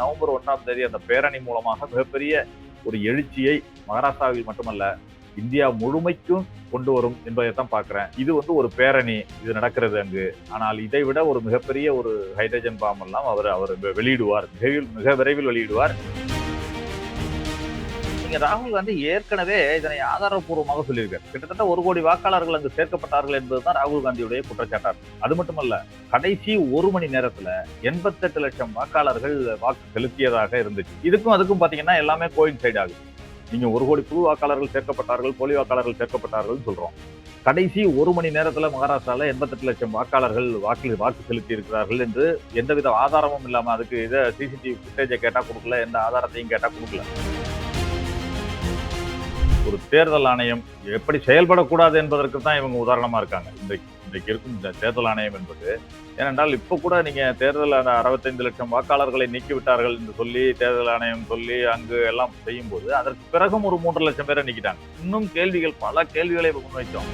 November ஒன்றாம் தேதி அந்த பேரணி மூலமாக மிகப்பெரிய ஒரு எழுச்சியை மகாராஷ்டிராவில் மட்டுமல்ல இந்தியா முழுமைக்கும் கொண்டு வரும் என்பதைத்தான் பார்க்குறேன். இது வந்து ஒரு பேரணி இது நடக்கிறது அங்கு. ஆனால் இதை விட ஒரு மிகப்பெரிய ஒரு ஹைட்ரஜன் பாம் எல்லாம் அவர் அவர் வெளியிடுவார். மிக மிக விரைவில் வெளியிடுவார். நீங்க ராகுல் காந்தி ஏற்கனவே இதனை ஆதாரப்பூர்வமாக சொல்லியிருக்காரு. கிட்டத்தட்ட ஒரு கோடி வாக்காளர்கள் அங்கு சேர்க்கப்பட்டார்கள் என்பதுதான் ராகுல் காந்தியுடைய குற்றச்சாட்டா இருக்கு அது மட்டுமல்ல கடைசி ஒரு மணி நேரத்துல எண்பத்தெட்டு லட்சம் வாக்காளர்கள் வாக்கு செலுத்தியதாக இருந்துச்சு. இதுக்கும் அதுக்கும் பாத்தீங்கன்னா எல்லாமே கோயின் சைடு ஆகுது. நீங்க ஒரு கோடி புது வாக்காளர்கள் சேர்க்கப்பட்டார்கள் போலி வாக்காளர்கள் சேர்க்கப்பட்டார்கள் சொல்றோம். கடைசி ஒரு மணி நேரத்தில் மகாராஷ்டிரால எண்பத்தெட்டு லட்சம் வாக்காளர்கள் வாக்கு வாக்கு செலுத்தி இருக்கிறார்கள் என்று எந்தவித ஆதாரமும் இல்லாமல் அதுக்கு இதை சிசிடிவி ஃபுட்டேஜை கேட்டால் கொடுக்கல எந்த ஆதாரத்தையும் கேட்டால் கொடுக்கல. ஒரு தேர்தல் ஆணையம் எப்படி செயல்படக்கூடாது என்பதற்கு தான் இவங்க உதாரணமாக இருக்காங்க. இன்றைக்கு இன்றைக்கு இருக்கும் இந்த தேர்தல் ஆணையம் என்பது. ஏனென்றால் இப்போ கூட நீங்கள் தேர்தல் அந்த அறுபத்தைந்து லட்சம் வாக்காளர்களை நீக்கிவிட்டார்கள் என்று சொல்லி தேர்தல் ஆணையம் சொல்லி அங்கு எல்லாம் செய்யும் போது அதற்கு பிறகும் ஒரு மூன்று லட்சம் பேரை நீக்கிட்டாங்க. இன்னும் கேள்விகள் பல கேள்விகளை முன்வைத்தோம்.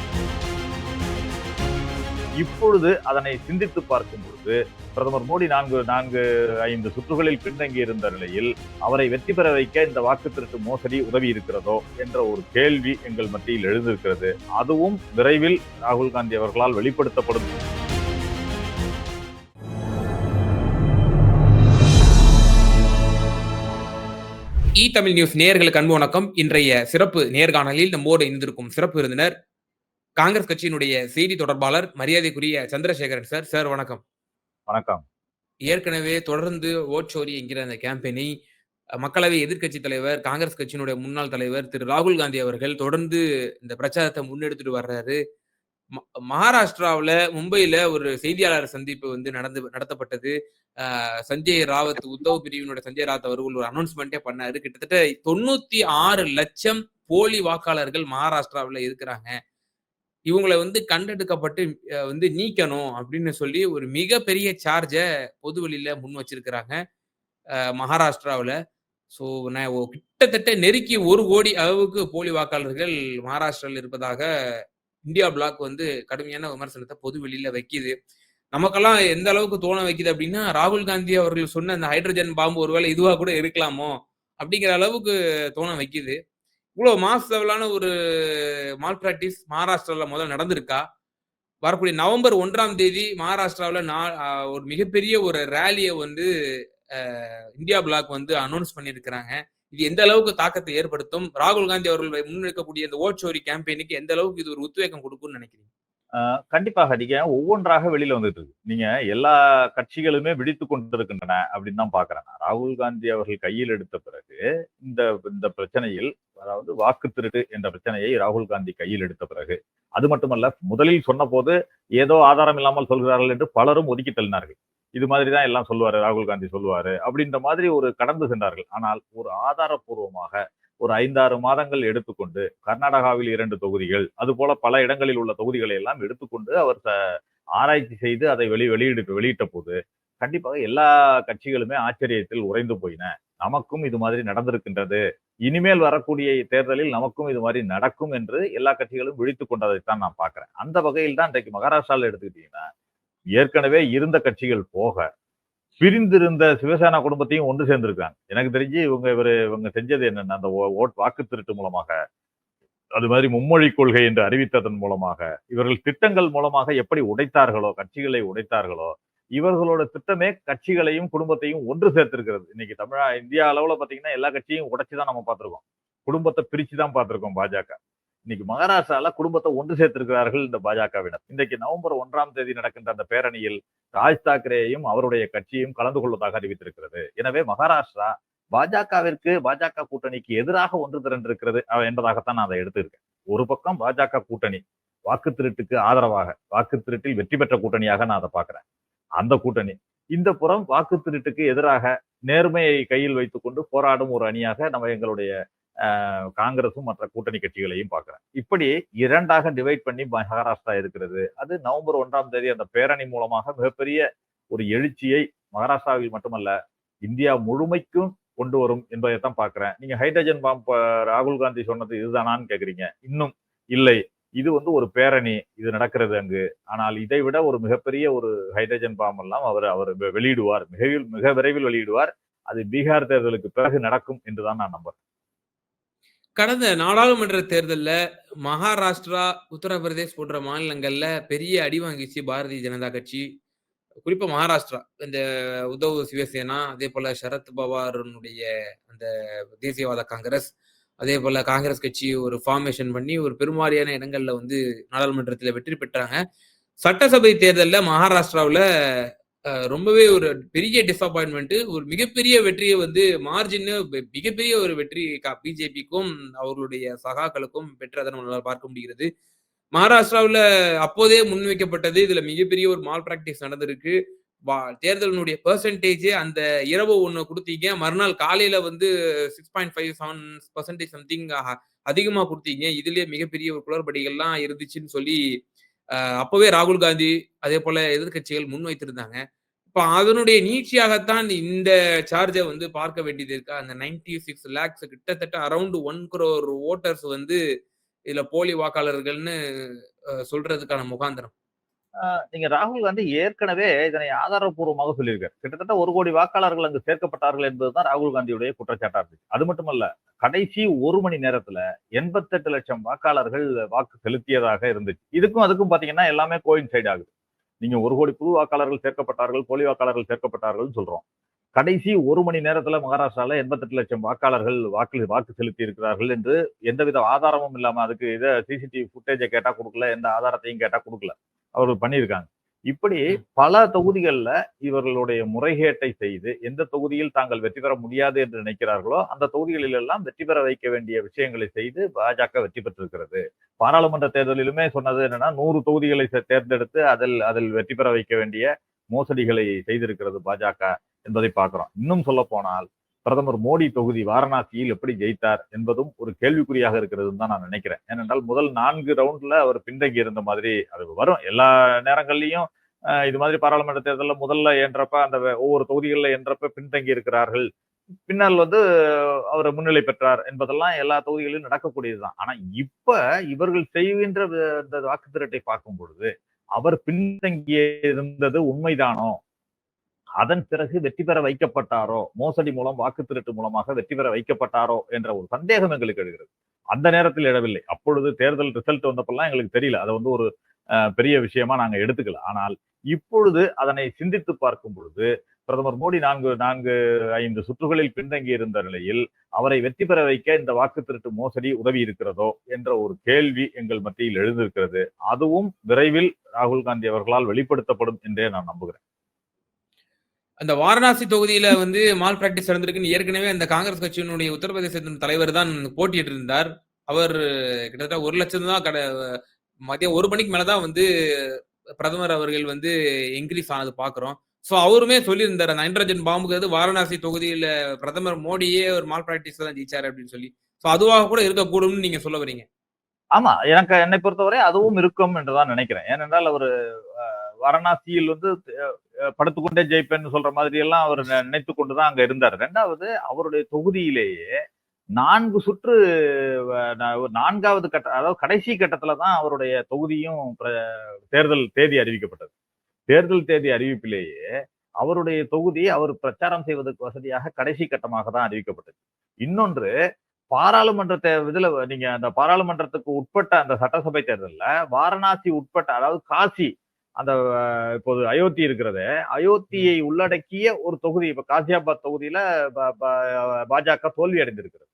இப்பொழுது அதனை சிந்தித்து பார்க்கும் பொழுது பிரதமர் மோடி நான்கு நான்கு ஐந்து சுற்றுகளில் பின்தங்கி இருந்த நிலையில் அவரை வெற்றி பெற வைக்க இந்த வாக்கு திருட்டு மோசடி உதவி இருக்கிறதோ என்ற ஒரு கேள்வி எங்கள் மத்தியில் எழுந்திருக்கிறது. அதுவும் விரைவில் ராகுல் காந்தி அவர்களால் வெளிப்படுத்தப்படும். இ தமிழ் நியூஸ் நேர்களுக்கு அன்பு வணக்கம். இன்றைய சிறப்பு நேர்காணலில் நம்மோடு இணைந்திருக்கும் சிறப்பு விருந்தினர் காங்கிரஸ் கட்சியினுடைய செய்தி தொடர்பாளர் மரியாதைக்குரிய சந்திரசேகரன் சார். சார் வணக்கம். வணக்கம். ஏற்கனவே தொடர்ந்து ஓட்சோரி என்கிற அந்த கேம்பெயினை மக்களவை எதிர்க்கட்சி தலைவர் காங்கிரஸ் கட்சியினுடைய முன்னாள் தலைவர் திரு. ராகுல் காந்தி அவர்கள் தொடர்ந்து இந்த பிரச்சாரத்தை முன்னெடுத்துட்டு வர்றாரு. மகாராஷ்டிராவுல மும்பையில ஒரு செய்தியாளர் சந்திப்பு வந்து நடந்து நடத்தப்பட்டது. சஞ்சய் ராவத் உத்தவ் பிரிவினுடைய சஞ்சய் ராவத் அவர்கள் ஒரு அனௌன்ஸ்மெண்ட்டே பண்ணாரு. கிட்டத்தட்ட தொண்ணூத்தி ஆறு லட்சம் போலி வாக்காளர்கள் மகாராஷ்டிராவுல இருக்கிறாங்க. இவங்களை வந்து கண்டெடுக்கப்பட்டு வந்து நீக்கணும் அப்படின்னு சொல்லி ஒரு மிகப்பெரிய சார்ஜை பொதுவெளியில முன் வச்சிருக்கிறாங்க மகாராஷ்டிராவில். ஸோ நான் கிட்டத்தட்ட நெருக்கி ஒரு கோடி அளவுக்கு போலி வாக்காளர்கள் மகாராஷ்டிராவில் இருப்பதாக இந்தியா பிளாக் வந்து கடுமையான விமர்சனத்தை பொது வெளியில் வைக்கிது. நமக்கெல்லாம் எந்த அளவுக்கு தோண வைக்குது அப்படின்னா ராகுல் காந்தி அவர்கள் சொன்ன அந்த ஹைட்ரஜன் பாம்பு ஒருவேளை இதுவாக கூட இருக்கலாமோ அப்படிங்கிற அளவுக்கு தோண வைக்குது. இவ்வளவு மாஸ் லெவலான ஒரு மால் பிராக்டிஸ் மகாராஷ்டிரால முதல்ல நடந்திருக்கா? வரக்கூடிய நவம்பர் ஒன்றாம் தேதி மகாராஷ்டிராவில் நான் ஒரு மிகப்பெரிய ஒரு ரேலியை வந்து இந்தியா பிளாக் வந்து அனௌன்ஸ் பண்ணியிருக்கிறாங்க. இது எந்த அளவுக்கு தாக்கத்தை ஏற்படுத்தும்? ராகுல் காந்தி அவர்கள் முன்னெடுக்கக்கூடிய இந்த ஓட்சோரி கேம்பெயினுக்கு எந்த அளவுக்கு இது ஒரு உத்வேகம் கொடுக்கும்னு நினைக்கிறீங்க? கண்டிப்பாக நீங்க ஒவ்வொன்றாக வெளியில வந்துட்டு இருக்கு. நீங்க எல்லா கட்சிகளுமே விழித்து கொண்டிருக்கின்றன அப்படின்னு தான் பாக்குறேன் ராகுல் காந்தி அவர்கள் கையில் எடுத்த பிறகு இந்த இந்த பிரச்சனையில் அதாவது வாக்கு திருட்டு என்ற பிரச்சனையை ராகுல் காந்தி கையில் எடுத்த பிறகு அது மட்டுமல்ல முதலில் சொன்ன போது ஏதோ ஆதாரம் இல்லாமல் சொல்கிறார்கள் என்று பலரும் ஒதுக்கி தள்ளினார்கள். இது மாதிரி தான் எல்லாம் சொல்லுவாரு ராகுல் காந்தி சொல்லுவாரு அப்படின்ற மாதிரி ஒரு கடந்து சென்றார்கள். ஆனால் ஒரு ஆதாரப்பூர்வமாக ஒரு ஐந்தாறு மாதங்கள் எடுத்துக்கொண்டு கர்நாடகாவில் இரண்டு தொகுதிகள் அது போல பல இடங்களில் உள்ள தொகுதிகளை எல்லாம் எடுத்துக்கொண்டு அவர் ச- ஆராய்ச்சி செய்து அதை வெளி வெளியிட்டு வெளியிட்ட போது கண்டிப்பாக எல்லா கட்சிகளுமே ஆச்சரியத்தில் உறைந்து போயின. நமக்கும் இது மாதிரி நடந்திருக்கின்றது. இனிமேல் வரக்கூடிய தேர்தலில் நமக்கும் இது மாதிரி நடக்கும் என்று எல்லா கட்சிகளும் விழித்து கொண்டதைத்தான் நான் பார்க்கிறேன். அந்த வகையில் தான் இன்றைக்கு மகாராஷ்டிராவில் எடுத்துக்கிட்டீங்கன்னா ஏற்கனவே இருந்த கட்சிகள் போக பிரிந்திருந்த சிவசேனா குடும்பத்தையும் ஒன்று சேர்ந்திருக்காங்க. எனக்கு தெரிஞ்சு இவங்க இவரு இவங்க செஞ்சது என்னென்ன அந்த ஓ- ஓட் வாக்கு திருட்டு மூலமாக அது மாதிரி மும்மொழி கொள்கை என்று அறிவித்ததன் மூலமாக இவர்கள் திட்டங்கள் மூலமாக எப்படி உடைத்தார்களோ கட்சிகளை உடைத்தார்களோ இவர்களோட திட்டமே கட்சிகளையும் குடும்பத்தையும் ஒன்று சேர்த்திருக்கிறது. இன்னைக்கு தமிழா இந்தியா அளவுல பாத்தீங்கன்னா எல்லா கட்சியும் உடைச்சுதான் நம்ம பார்த்திருக்கோம். குடும்பத்தை பிரிச்சு தான் பார்த்திருக்கோம் பாஜக. இன்னைக்கு மகாராஷ்டிரால குடும்பத்தை ஒன்று சேர்த்திருக்கிறார்கள் இந்த பாஜகவினர். இன்றைக்கு நவம்பர் ஒன்றாம் தேதி நடக்கின்ற அந்த பேரணியில் ராஜ் தாக்கரேயும் அவருடைய கட்சியும் கலந்து கொள்வதாக அறிவித்திருக்கிறது. எனவே மகாராஷ்டிரா பாஜகவிற்கு பாஜக கூட்டணிக்கு எதிராக ஒன்று திரண்டிருக்கிறது என்பதாகத்தான் நான் அதை எடுத்திருக்கேன். ஒரு பக்கம் பாஜக கூட்டணி வாக்கு திருட்டுக்கு ஆதரவாக வாக்கு திருட்டில் வெற்றி பெற்ற கூட்டணியாக நான் அதை பார்க்கிறேன். அந்த கூட்டணி. இந்த புறம் வாக்கு திருட்டுக்கு எதிராக நேர்மையை கையில் வைத்துக்கொண்டு போராடும் ஒரு அணியாக நம்ம எங்களுடைய காங்கிரஸும் மற்ற கூட்டணி கட்சிகளையும் பார்க்குறேன். இப்படி இரண்டாக டிவைட் பண்ணி மகாராஷ்டிரா இருக்கிறது. அது நவம்பர் ஒன்றாம் தேதி அந்த பேரணி மூலமாக மிகப்பெரிய ஒரு எழுச்சியை மகாராஷ்டிராவில் மட்டுமல்ல இந்தியா முழுமைக்கும் கொண்டு வரும் என்பதைத்தான் பார்க்குறேன். நீங்கள் ஹைட்ரஜன் பாம்ப் ராகுல் காந்தி சொன்னது இதுதானான்னு கேட்குறீங்க. இன்னும் இல்லை. இது வந்து ஒரு பேரணி. இது நடக்கிறது அங்கு. ஆனால் இதை விட ஒரு மிகப்பெரிய ஒரு ஹைட்ரஜன் பாம் எல்லாம் அவர் அவர் வெளியிடுவார். மிக மிக விரைவில் வெளியிடுவார். அது பீகார் தேர்தலுக்கு பிறகு நடக்கும் என்றுதான் நான் நம்புறேன். கடந்த நாடாளுமன்ற தேர்தலில் மகாராஷ்டிரா, உத்தரப்பிரதேஷ் போன்ற மாநிலங்களில் பெரிய அடி வாங்கிச்சு பாரதிய ஜனதா கட்சி. குறிப்பாக மகாராஷ்டிரா. இந்த உத்தவ் சிவசேனா, அதே போல் சரத் பவாருனுடைய அந்த தேசியவாத காங்கிரஸ், அதே போல் காங்கிரஸ் கட்சி ஒரு ஃபார்மேஷன் பண்ணி ஒரு பெருமாறியான இடங்களில் வந்து நாடாளுமன்றத்தில் வெற்றி பெற்றாங்க. சட்டசபை தேர்தலில் மகாராஷ்டிராவில் ரொம்பவே ஒரு பெரிய டிசப்பாயின்ட்மென்ட். ஒரு மிகப்பெரிய வெற்றியை வந்து மார்ஜின் மிகப்பெரிய ஒரு வெற்றி க பிஜேபிக்கும், அவர்களுடைய சகாக்களுக்கும் பெற்றதை நம்மளால் பார்க்க முடிகிறது. மகாராஷ்டிராவில் அப்போதே முன்வைக்கப்பட்டது, இதுல மிகப்பெரிய ஒரு மால் பிராக்டிஸ் நடந்திருக்கு. வா தேர்தலினுடைய பெர்சன்டேஜ் அந்த இரவு ஒன்று கொடுத்தீங்க மறுநாள் காலையில வந்து 6.57% சம்திங் அதிகமாக கொடுத்தீங்க இதுலேயே மிகப்பெரிய ஒரு குளறுபடிகள்லாம் இருந்துச்சுன்னு சொல்லி, அப்பவே ராகுல் காந்தி, அதே போல எதிர்க்கட்சிகள் முன்வைத்திருந்தாங்க. இப்ப அதனுடைய நீட்சியாகத்தான் இந்த சார்ஜ வந்து பார்க்க வேண்டியது இருக்கா? அந்த 96 லேக்ஸ் கிட்டத்தட்ட அரௌண்ட் ஒன் குரோர் ஓட்டர்ஸ் வந்து இதுல போலி வாக்காளர்கள்னு சொல்றதுக்கான முகாந்திரம். நீங்க ராகுல் காந்தி ஏற்கனவே இதனை ஆதாரப்பூர்வமாக சொல்லியிருக்காரு. கிட்டத்தட்ட ஒரு கோடி வாக்காளர்கள் அங்கு சேர்க்கப்பட்டார்கள் என்பதுதான் ராகுல் காந்தியுடைய குற்றச்சாட்டா இருந்துச்சு. அது மட்டுமல்ல, கடைசி ஒரு மணி நேரத்துல 88 லட்சம் வாக்காளர்கள் வாக்கு செலுத்தியதாக இருந்துச்சு. இதுக்கும் அதுக்கும் பார்த்தீங்கன்னா, எல்லாமே கோயின்சைட் ஆகுது. நீங்க ஒரு கோடி புது வாக்காளர்கள் சேர்க்கப்பட்டார்கள், போலி வாக்காளர்கள் சேர்க்கப்பட்டார்கள்னு சொல்றோம். கடைசி ஒரு மணி நேரத்துல மகாராஷ்டிரால 88 லட்சம் வாக்காளர்கள் வாக்கு வாக்கு செலுத்தி இருக்கிறார்கள் என்று எந்தவித ஆதாரமும் இல்லாம அதுக்கு இதை சிசிடிவி ஃபுட்டேஜ கேட்டா கொடுக்கல எந்த ஆதாரத்தையும் கேட்டா கொடுக்கல அவர்கள் பண்ணியிருக்காங்க. இப்படி. பல தொகுதிகள்ல இவர்களுடைய முறைகேட்டை செய்து, எந்த தொகுதியில் தாங்கள் வெற்றி பெற முடியாது என்று நினைக்கிறார்களோ, அந்த தொகுதிகளில் எல்லாம் வெற்றி பெற வைக்க வேண்டிய விஷயங்களை செய்து பாஜக வெற்றி பெற்றிருக்கிறது. பாராளுமன்ற தேர்தலிலுமே சொன்னது என்னன்னா, 100 தொகுதிகளை தேர்ந்தெடுத்து அதில் அதில் வெற்றி பெற வைக்க வேண்டிய மோசடிகளை செய்திருக்கிறது பாஜக என்பதை பார்க்கிறோம். இன்னும் சொல்லப்போனால், பிரதமர் மோடி தொகுதி வாரணாசியில் எப்படி ஜெயித்தார் என்பதும் ஒரு கேள்விக்குறியாக இருக்கிறதுன்னு தான் நான் நினைக்கிறேன். ஏனென்றால் முதல் நான்கு ரவுண்ட்ல அவர் பின்தங்கி இருந்த மாதிரி அது வரும். எல்லா நேரங்கள்லையும் இது மாதிரி பாராளுமன்ற தேர்தலில் முதல்ல என்றப்ப அந்த ஒவ்வொரு தொகுதிகளில் என்றப்ப பின்தங்கி இருக்கிறார்கள். பின்னால் வந்து அவர் முன்னிலை பெற்றார் என்பதெல்லாம் எல்லா தொகுதிகளிலும் நடக்கக்கூடியதுதான். ஆனா இப்ப இவர்கள் செய்கின்ற இந்த வாக்கு திரட்டை பார்க்கும் பொழுது, அவர் பின்தங்கிய இருந்தது உண்மைதானோ? அதன் பிறகு வெற்றி பெற வைக்கப்பட்டாரோ? மோசடி மூலம் வாக்கு திருட்டு மூலமாக வெற்றி பெற வைக்கப்பட்டாரோ? என்ற ஒரு சந்தேகம் எங்களுக்கு எழுகிறது. அந்த நேரத்தில் எழவில்லை. அப்பொழுது தேர்தல் ரிசல்ட் வந்தப்பெல்லாம் எங்களுக்கு தெரியல. அதை வந்து ஒரு பெரிய விஷயமா நாங்க எடுத்துக்கல. ஆனால் இப்பொழுது அதனை சிந்தித்து பார்க்கும் பொழுது, பிரதமர் மோடி 4 4, 5 சுற்றுகளில் பின்தங்கி இருந்த நிலையில், அவரை வெற்றி பெற வைக்க இந்த வாக்கு திருட்டு மோசடி உதவி இருக்கிறதோ? என்ற ஒரு கேள்வி எங்கள் மத்தியில் எழுந்திருக்கிறது. அதுவும் விரைவில் ராகுல் காந்தி அவர்களால் வெளிப்படுத்தப்படும் என்றே நான் நம்புகிறேன். அந்த வாரணாசி தொகுதியில வந்து மால் பிராக்டிஸ் நடந்திருக்குன்னு ஏற்கனவே அந்த காங்கிரஸ் கட்சியினுடைய உத்தரப்பிரதேசத்தின் தலைவர் தான் போட்டியிட்டு இருந்தார். அவர் கிட்டத்தட்ட ஒரு லட்சம் தான் கட மதியம் ஒரு மணிக்கு மேலதான் வந்து பிரதமர் அவர்கள் வந்து இன்க்ரீஸ் ஆனது பாக்குறோம் சோ அவருமே சொல்லியிருந்தார் அந்த ஹைட்ரஜன் பாம்புங்கிறது வாரணாசி தொகுதியில பிரதமர் மோடியே ஒரு மால் பிராக்டிஸ் தான் ஜெயிச்சாரு அப்படின்னு சொல்லி. சோ அதுவாக கூட இருக்கக்கூடும்னு நீங்க சொல்ல வரீங்க. ஆமா. எனக்கு என்னை பொறுத்தவரை அதுவும் இருக்கும் என்றுதான் நினைக்கிறேன். ஏனென்றால் அவர் வாரணாசியில் வந்து படுத்துக்கொண்டே ஜெயிப்பேன்னு சொல்ற மாதிரி எல்லாம் அவர் நினைத்து கொண்டுதான் தான் அங்க இருந்தார். ரெண்டாவது அவருடைய தொகுதியிலேயே நான்கு சுற்று நான்காவது கட்ட அதாவது கடைசி கட்டத்துல தான் அவருடைய தொகுதியும் தேர்தல் தேதி அறிவிக்கப்பட்டது. தேர்தல் தேதி அறிவிப்பிலேயே அவருடைய தொகுதி அவர் பிரச்சாரம் செய்வதற்கு வசதியாக கடைசி கட்டமாக தான் அறிவிக்கப்பட்டது. இன்னொன்று பாராளுமன்ற தே இதுல நீங்க அந்த பாராளுமன்றத்துக்கு உட்பட்ட அந்த சட்டசபை தேர்தலில் வாரணாசி உட்பட்ட அதாவது காசி அந்த இப்போது அயோத்தி இருக்கிறதே, அயோத்தியை உள்ளடக்கிய ஒரு தொகுதி இப்ப காசியாபாத் தொகுதியில பாஜக தோல்வி அடைந்திருக்கிறது.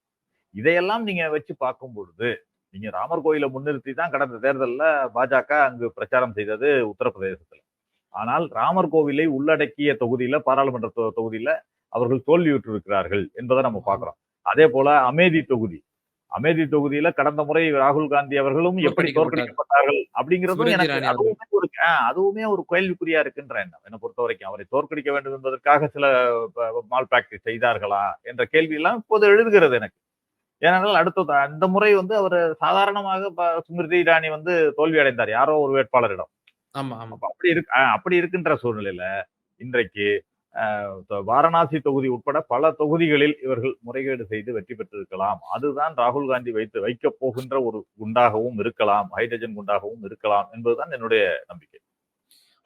இதையெல்லாம் நீங்க வச்சு பார்க்கும் பொழுது, நீங்க ராமர் கோயில முன்னிறுத்தி தான் கடந்த தேர்தல்ல பாஜக அங்கு பிரச்சாரம் செய்தது உத்தரப்பிரதேசத்துல. ஆனால் ராமர் கோவிலை உள்ளடக்கிய தொகுதியில பாராளுமன்ற தொகுதியில அவர்கள் தோல்வியுற்றிருக்கிறார்கள் என்பத நம்ம பார்க்கிறோம். அதேபோல அமேதி தொகுதி. அமேதி தொகுதியில கடந்த முறை ராகுல் காந்தி அவர்களும் எப்படி தோற்கடிக்கப்பட்டார். தோற்கடிக்கப்பட்டார்கள் அப்படிங்கிறதும் எனக்கு. அதுவுமே ஒரு அ அதுவுமே ஒரு கேள்விக்குறியா இருக்குன்ற எண்ணம். என்ன பொறுத்தவரைக்கும். அவரை தோற்கடிக்க வேண்டும் என்பதற்காக சில மால் பிராக்டிஸ் செய்தார்களா? என்ற கேள்வியெல்லாம் இப்போது எழுதுகிறது எனக்கு. ஏனென்றால் அடுத்த அந்த முறை வந்து அவரு சாதாரணமாக ஸ்மிருதி இரானி வந்து தோல்வி அடைந்தார். யாரோ ஒரு வேட்பாளரிடம். ஆமா, ஆமா. அப்ப அப்படி இருக் அ அப்படி இருக்கின்ற சூழ்நிலையில, இன்றைக்கு வாரணாசி தொகுதி உட்பட பல தொகுதிகளில் இவர்கள் முறைகேடு செய்து வெற்றி பெற்றிருக்கலாம். அதுதான் ராகுல் காந்தி வைத்து வைக்கப் போகின்ற ஒரு குண்டாகவும் இருக்கலாம். ஹைட்ரஜன் குண்டாகவும் இருக்கலாம் என்பதுதான் என்னுடைய நம்பிக்கை.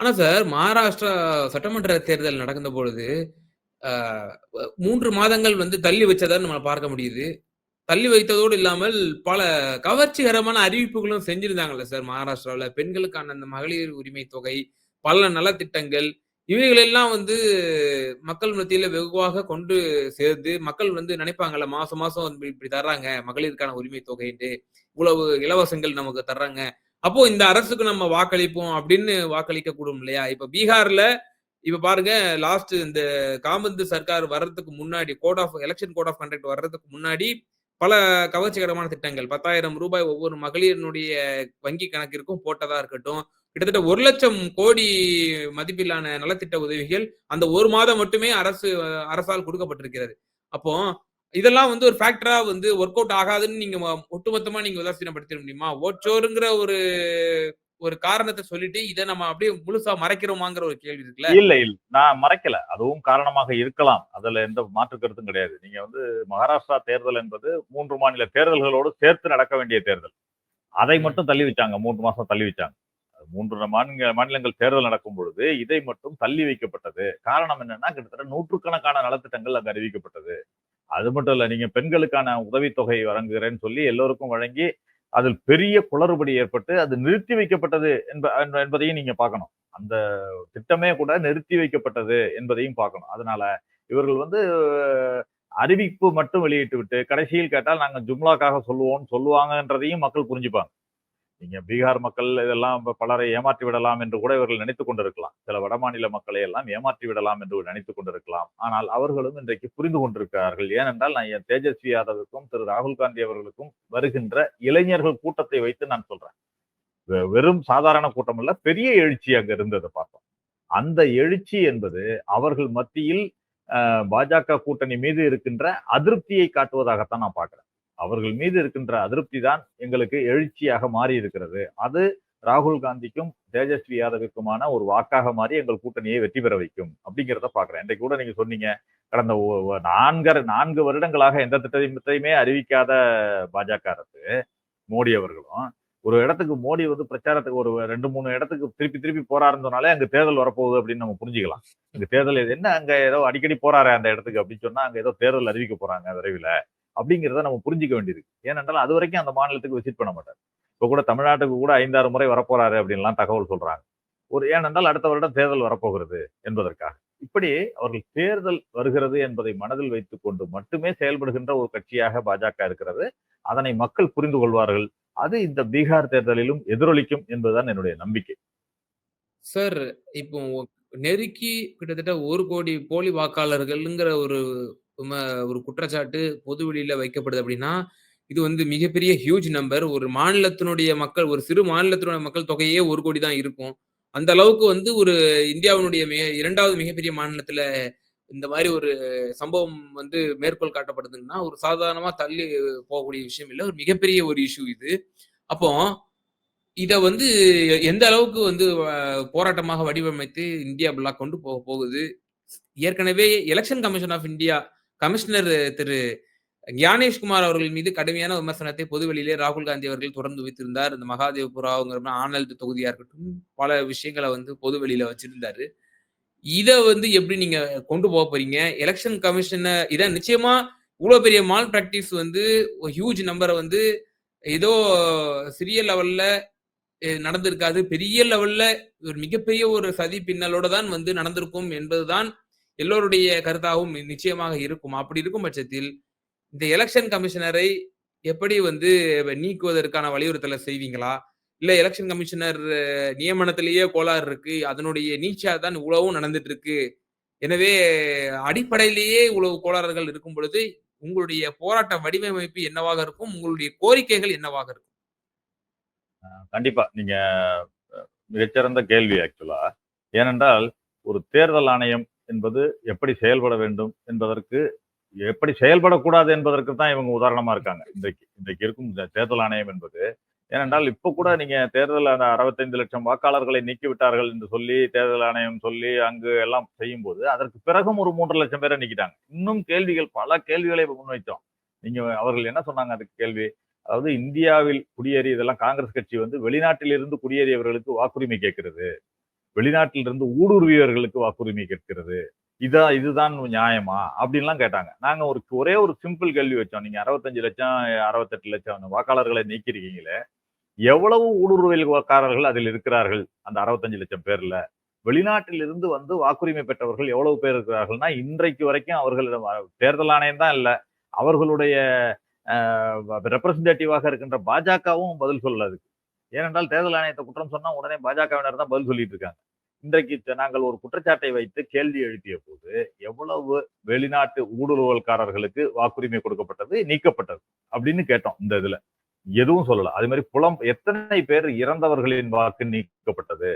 ஆனா சார், மகாராஷ்டிரா சட்டமன்ற தேர்தல் நடந்த பொழுது, மூன்று மாதங்கள் வந்து தள்ளி வச்சதை நம்ம பார்க்க முடியுது தள்ளி வைத்ததோடு இல்லாமல் பல கவர்ச்சிகரமான அறிவிப்புகளும் செஞ்சிருந்தாங்கல்ல சார் மகாராஷ்டிராவில் பெண்களுக்கான அந்த மகளிர் உரிமை தொகை பல நலத்திட்டங்கள் இவைகளெல்லாம் வந்து மக்கள் மத்தியில வெகுவாக கொண்டு சேர்ந்து மக்கள் வந்து நினைப்பாங்கல்ல மாசம் மாசம் இப்படி தர்றாங்க மகளிருக்கான உரிமை தொகைன்ட்டு இவ்வளவு இலவசங்கள் நமக்கு தர்றாங்க. அப்போ இந்த அரசுக்கு நம்ம வாக்களிப்போம் அப்படின்னு வாக்களிக்க கூடும் இல்லையா? இப்ப பீகார்ல இப்ப பாருங்க லாஸ்ட் இந்த காமந்து சர்க்கார் வர்றதுக்கு முன்னாடி code of election code of conduct வர்றதுக்கு முன்னாடி பல கவர்ச்சிகரமான திட்டங்கள் பத்தாயிரம் ரூபாய் ஒவ்வொரு மகளிரினுடைய வங்கி கணக்கிற்கும் போட்டதா இருக்கட்டும் கிட்டத்தட்ட ஒரு லட்சம் கோடி மதிப்பிலான நலத்திட்ட உதவிகள் அந்த ஒரு மாதம் மட்டுமே அரசு அரசால் கொடுக்கப்பட்டிருக்கிறது. அப்போ இதெல்லாம் வந்து ஒரு ஃபேக்டரா வந்து ஒர்க் அவுட் ஆகாதுன்னு நீங்க ஒட்டுமொத்தமா நீங்க உதாசீனப்படுத்திட முடியுமா? ஓட்சோருங்கிற ஒரு ஒரு காரணத்தை சொல்லிட்டு இதை நம்ம அப்படியே முழுசா மறைக்கிறோமாங்கிற ஒரு கேள்வி இருக்குல்ல? இல்ல இல்ல. நான் மறைக்கல. அதுவும் காரணமாக இருக்கலாம். அதுல எந்த மாற்று கருத்தும் கிடையாது. நீங்க வந்து மகாராஷ்டிரா தேர்தல் என்பது மூன்று மாநில தேர்தல்களோடு சேர்த்து நடக்க வேண்டிய தேர்தல். அதை. மட்டும் தள்ளி வச்சாங்க. மூன்று மாசம் தள்ளி வச்சாங்க. மூன்று மாநில மாநிலங்கள் தேர்தல் நடக்கும் பொழுது இதை மட்டும் தள்ளி வைக்கப்பட்டது. காரணம் என்னன்னா கிட்டத்தட்ட நூற்றுக்கணக்கான நலத்திட்டங்கள் அங்கு அறிவிக்கப்பட்டது. அது மட்டும் இல்ல நீங்க பெண்களுக்கான உதவித்தொகை வழங்குகிறேன்னு சொல்லி எல்லோருக்கும் வழங்கி அதில் பெரிய குளறுபடி ஏற்பட்டு அது நிறுத்தி வைக்கப்பட்டது என்ப என்பதையும் நீங்க பார்க்கணும். அந்த திட்டமே கூட நிறுத்தி வைக்கப்பட்டது என்பதையும் பார்க்கணும். அதனால இவர்கள் வந்து அறிவிப்பு மட்டும் வெளியிட்டு விட்டு கடைசியில் கேட்டால் நாங்கள் ஜும்லாக்காக சொல்லுவோம் சொல்லுவாங்கன்றதையும் மக்கள் புரிஞ்சுப்பாங்க. நீங்க பீகார் மக்கள் இதெல்லாம் பலரை ஏமாற்றி விடலாம் என்று கூட இவர்கள் நினைத்துக் கொண்டிருக்கலாம். சில வடமாநில மக்களை எல்லாம் ஏமாற்றி விடலாம் என்று நினைத்துக் கொண்டிருக்கலாம். ஆனால் அவர்களும் இன்றைக்கு புரிந்து கொண்டிருக்கிறார்கள். ஏனென்றால் நான் என் தேஜஸ்வி யாதவுக்கும் திரு ராகுல் காந்தி அவர்களுக்கும் வருகின்ற இளைஞர்கள் கூட்டத்தை வைத்து நான் சொல்றேன். வெறும் சாதாரண கூட்டம் அல்ல பெரிய எழுச்சி அங்க இருந்ததை பார்த்தோம். அந்த எழுச்சி என்பது அவர்கள் மத்தியில் பாஜக கூட்டணி மீது இருக்கின்ற அதிருப்தியை காட்டுவதாகத்தான் நான் பார்க்கிறேன். அவர்கள் மீது இருக்கின்ற அதிருப்தி தான் எங்களுக்கு எழுச்சியாக மாறி இருக்கிறது அது ராகுல் காந்திக்கும் தேஜஸ்வி யாதவிற்குமான ஒரு வாக்காக மாறி எங்கள் கூட்டணியை வெற்றி பெற வைக்கும் அப்படிங்கிறத பாக்குறேன் இன்றைக்கு கூட நீங்க சொன்னீங்க கடந்த நான்கரை நான்கு வருடங்களாக எந்த திட்டத்தையுமே அறிவிக்காத பாஜக அரசு மோடி அவர்களும். ஒரு இடத்துக்கு மோடி வந்து பிரச்சாரத்துக்கு ஒரு ரெண்டு மூணு இடத்துக்கு திருப்பி திருப்பி போறாருன்னு சொன்னாலே அங்க தேர்தல் வரப்போகுது அப்படின்னு நம்ம புரிஞ்சுக்கலாம். இந்த தேர்தல் என்ன அங்க ஏதோ அடிக்கடி போறாரு அந்த இடத்துக்கு அப்படின்னு சொன்னா அங்க ஏதோ தேர்தல் அறிவிக்க போறாங்க விரைவில். அப்படிங்கிறத நம்ம புரிஞ்சுக்க வேண்டியிருக்கு ஏனென்றால் அது வரைக்கும் அந்த மாநிலத்துக்கு விசிட் பண்ண மாட்டார். இப்போ கூட தமிழ்நாட்டுக்கு கூட ஐந்தாறு முறை வரப்போறாரு அப்படின்லாம் தகவல் சொல்றாங்க. ஒரு ஏனென்றால் அடுத்த வருடம் தேர்தல் வரப்போகிறது என்பதற்காக. இப்படி அவர்கள் தேர்தல் வருகிறது என்பதை மனதில் வைத்துக் கொண்டு மட்டுமே செயல்படுகின்ற ஒரு கட்சியாக பாஜக இருக்கிறது. அதனை மக்கள் புரிந்து கொள்வார்கள். அது இந்த பீகார் தேர்தலிலும் எதிரொலிக்கும் என்பதுதான் என்னுடைய நம்பிக்கை. சார் இப்போ நெருக்கி கிட்டத்தட்ட ஒரு கோடி போலி வாக்காளர்கள்ங்கிற ஒரு ஒரு குற்றச்சாட்டு பொது வெளியில வைக்கப்படுது அப்படின்னா இது வந்து மிகப்பெரிய ஹியூஜ் நம்பர் ஒரு மாநிலத்தினுடைய மக்கள் ஒரு சிறு மாநிலத்தினுடைய மக்கள் தொகையே ஒரு கோடி தான் இருக்கும். அந்த அளவுக்கு வந்து ஒரு இந்தியாவினுடைய மிக இரண்டாவது மிகப்பெரிய மாநிலத்துல இந்த மாதிரி ஒரு சம்பவம் வந்து மேற்கோள் காட்டப்படுதுன்னா ஒரு சாதாரணமா தள்ளி போகக்கூடிய விஷயம் இல்லை. ஒரு மிகப்பெரிய ஒரு இஷ்யூ இது. அப்போ இத வந்து எந்த அளவுக்கு வந்து போராட்டமாக வடிவமைத்து இந்தியா பிளாக் கொண்டு போக போகுது? ஏற்கனவே election commission of India commissioner திரு ஞானேஷ்குமார் அவர்கள் மீது கடுமையான விமர்சனத்தை பொதுவெளியிலே ராகுல் காந்தி அவர்கள் தொடர்ந்து வைத்திருந்தார். இந்த மகாதேவபுராங்கிற ஆனல்ட் தொகுதியா இருக்கட்டும் பல விஷயங்களை வந்து பொதுவெளியில வச்சிருந்தாரு. இதை வந்து எப்படி நீங்க கொண்டு போக போறீங்க? எலெக்ஷன் கமிஷனை இதான் நிச்சயமா இவ்வளவு பெரிய மால் பிராக்டிஸ் வந்து ஹியூஜ் நம்பரை வந்து ஏதோ சிறிய லெவல்ல நடந்திருக்காது. பெரிய லெவல்ல ஒரு மிகப்பெரிய ஒரு சதி பின்னலோட தான் வந்து நடந்திருக்கும் என்பதுதான் எல்லோருடைய கருத்தாகவும் நிச்சயமாக இருக்கும். அப்படி இருக்கும் பட்சத்தில் இந்த எலெக்ஷன் கமிஷனரை எப்படி வந்து நீக்குவதற்கான வலியுறுத்தலை செய்வீங்களா? இல்ல எலெக்ஷன் கமிஷனர் நியமனத்திலேயே கோளாறு இருக்கு. அதனுடைய நீச்சா தான் இவ்வளவும் நடந்துட்டு இருக்கு எனவே அடிப்படையிலேயே இவ்வளவு கோளாறுகள் இருக்கும் பொழுது உங்களுடைய போராட்ட வடிவமைப்பு என்னவாக இருக்கும்? உங்களுடைய கோரிக்கைகள் என்னவாக இருக்கும்? கண்டிப்பா. நீங்க மிகச்சிறந்த கேள்வி ஆக்சுவலா ஏனென்றால் ஒரு தேர்தல் ஆணையம் என்பது எப்படி செயல்பட வேண்டும் என்பதற்கு எப்படி செயல்படக்கூடாது என்பதற்கு தான் இவங்க உதாரணமா இருக்காங்க. இன்றைக்கு இன்றைக்கு இருக்கும் தேர்தல் ஆணையம் என்பது. ஏனென்றால் இப்ப கூட நீங்க தேர்தல் அந்த அறுபத்தைந்து லட்சம் வாக்காளர்களை நீக்கி விட்டார்கள் என்று சொல்லி தேர்தல் ஆணையம் சொல்லி அங்கு எல்லாம் செய்யும் போது அதற்கு பிறகும் ஒரு மூன்று லட்சம் பேரை நீக்கிட்டாங்க. இன்னும் கேள்விகள் பல கேள்விகளை முன்வைத்தோம். நீங்க அவர்கள் என்ன சொன்னாங்க அதுக்கு கேள்வி? அதாவது இந்தியாவில் குடியேறி இதெல்லாம் காங்கிரஸ் கட்சி வந்து வெளிநாட்டிலிருந்து குடியேறியவர்களுக்கு வாக்குரிமை கேட்கிறது. வெளிநாட்டிலிருந்து ஊடுருவியவர்களுக்கு வாக்குரிமை கேட்கிறது. இதா இதுதான் நியாயமா? அப்படின்லாம் கேட்டாங்க. நாங்க ஒரு ஒரே ஒரு சிம்பிள் கேள்வி வச்சோம். நீங்க அறுபத்தஞ்சு லட்சம் அறுபத்தெட்டு லட்சம் வாக்காளர்களை நீக்கிருக்கீங்களே எவ்வளவு ஊடுருவல்காரர்கள் அதில் இருக்கிறார்கள் அந்த அறுபத்தஞ்சு லட்சம் பேர்ல? வெளிநாட்டில் இருந்து வந்து வாக்குரிமை பெற்றவர்கள் எவ்வளவு பேர் இருக்கிறார்கள்னா இன்றைக்கு வரைக்கும் அவர்களிடம் தேர்தல் ஆணையம் தான் இல்லை. அவர்களுடைய ரெப்ரசன்டேட்டிவாக இருக்கின்ற பாஜகவும் பதில் சொல்லதுக்கு ஏனென்றால் தேர்தல் ஆணையத்தை குற்றம் சொன்னா உடனே பாஜகவினர் தான் பதில் சொல்லிட்டு இருக்காங்க. இன்றைக்கு நாங்கள் ஒரு குற்றச்சாட்டை வைத்து கேள்வி எழுப்பிய போது எவ்வளவு வெளிநாட்டு ஊடுருவல்காரர்களுக்கு வாக்குரிமை கொடுக்கப்பட்டது நீக்கப்பட்டது அப்படின்னு கேட்டோம் இந்த இதுல. எதுவும் சொல்லல. அது மாதிரி புலம் எத்தனை பேர் இறந்தவர்களின் வாக்கு நீக்கப்பட்டது?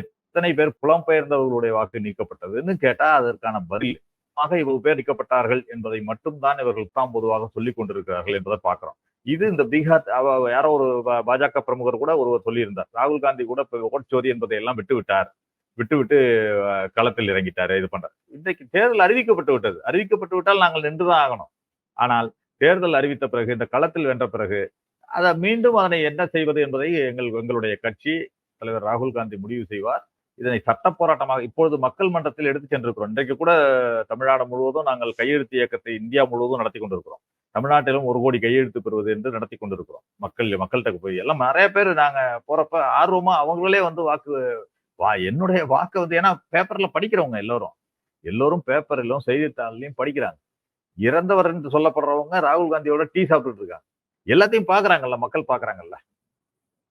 எத்தனை பேர் புலம்பெயர்ந்தவர்களுடைய வாக்கு நீக்கப்பட்டதுன்னு கேட்டா அதற்கான பதில் ஆக இவ்வளவு பேர் நீக்கப்பட்டார்கள் என்பதை மட்டும்தான் இவர்கள் தான் பொதுவாக சொல்லிக் கொண்டிருக்கிறார்கள் என்பதை பார்க்கிறோம். இது இந்த பீகார் யாரோ ஒரு பாஜக பிரமுகர் கூட ஒருவர் சொல்லியிருந்தார். ராகுல் காந்தி கூட இப்ப ஓட்சோரி என்பதை எல்லாம் விட்டு விட்டார். விட்டு விட்டு களத்தில் இறங்கிட்டாரு இது பண்றார். இன்றைக்கு தேர்தல் அறிவிக்கப்பட்டு விட்டது. அறிவிக்கப்பட்டு விட்டால் நாங்கள் நின்றுதான் ஆகணும். ஆனால் தேர்தல் அறிவித்த பிறகு இந்த களத்தில் வென்ற பிறகு அதை மீண்டும் அதனை என்ன செய்வது என்பதை எங்கள் எங்களுடைய கட்சி தலைவர் ராகுல் காந்தி முடிவு செய்வார். இதனை சட்ட போராட்டமாக இப்பொழுது மக்கள் மன்றத்தில் எடுத்து சென்றிருக்கிறோம். இன்றைக்கு கூட தமிழ்நாடு முழுவதும் நாங்கள் கையெழுத்து இயக்கத்தை இந்தியா முழுவதும் நடத்தி கொண்டிருக்கிறோம். தமிழ்நாட்டிலும் ஒரு கோடி கையெழுத்து பெறுவது என்று நடத்தி கொண்டிருக்கிறோம். மக்கள் மக்கள்கிட்ட போய் எல்லாம் நிறைய பேர் நாங்க போறப்ப ஆர்வமா அவங்களே வந்து வாக்கு வா என்னுடைய வாக்கை வந்து ஏன்னா பேப்பர்ல படிக்கிறவங்க எல்லோரும். எல்லோரும் பேப்பரிலும் செய்தித்தாள்லையும் படிக்கிறாங்க. இறந்தவர் என்று சொல்லப்படுறவங்க ராகுல் காந்தியோட டீ சாப்பிட்டுட்டு இருக்காங்க. எல்லாத்தையும் பாக்குறாங்கல்ல மக்கள் பாக்குறாங்கல்ல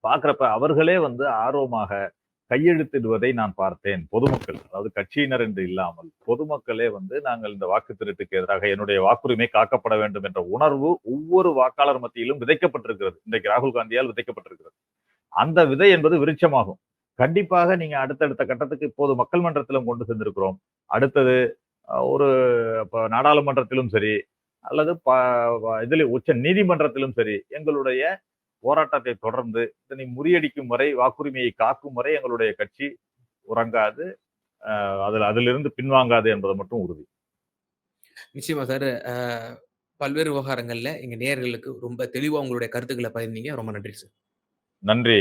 பாக்குறப்ப அவர்களே வந்து ஆர்வமாக கையெழுத்திடுவதை நான் பார்த்தேன் பொதுமக்கள். அதாவது கட்சியினர் என்று இல்லாமல் பொதுமக்களே வந்து நாங்கள் இந்த வாக்கு திருட்டுக்கு எதிராக என்னுடைய வாக்குரிமை காக்கப்பட வேண்டும் என்ற உணர்வு ஒவ்வொரு வாக்காளர் மத்தியிலும் விதைக்கப்பட்டிருக்கிறது. இன்றைக்கு ராகுல் காந்தியால் விதைக்கப்பட்டிருக்கிறது. அந்த விதை என்பது விருட்சமாகும். கண்டிப்பாக நீங்க அடுத்தடுத்த கட்டத்துக்கு இப்போது மக்கள் மன்றத்திலும் கொண்டு சென்றிருக்கிறோம். அடுத்தது ஒரு இப்போ நாடாளுமன்றத்திலும் சரி அல்லது ப- இதில் உச்ச நீதிமன்றத்திலும் சரி எங்களுடைய போராட்டத்தை தொடர்ந்து இதனை முறியடிக்கும் வரை வாக்குரிமையை காக்கும் வரை எங்களுடைய கட்சி உறங்காது அதில் அதிலிருந்து பின்வாங்காது என்பது மட்டும் உறுதி நிச்சயமா சார். பல்வேறு விவகாரங்கள்ல எங்க நேயர்களுக்கு ரொம்ப தெளிவா உங்களுடைய கருத்துக்கள பகிர்ந்தீங்க. ரொம்ப நன்றி சார். நன்றி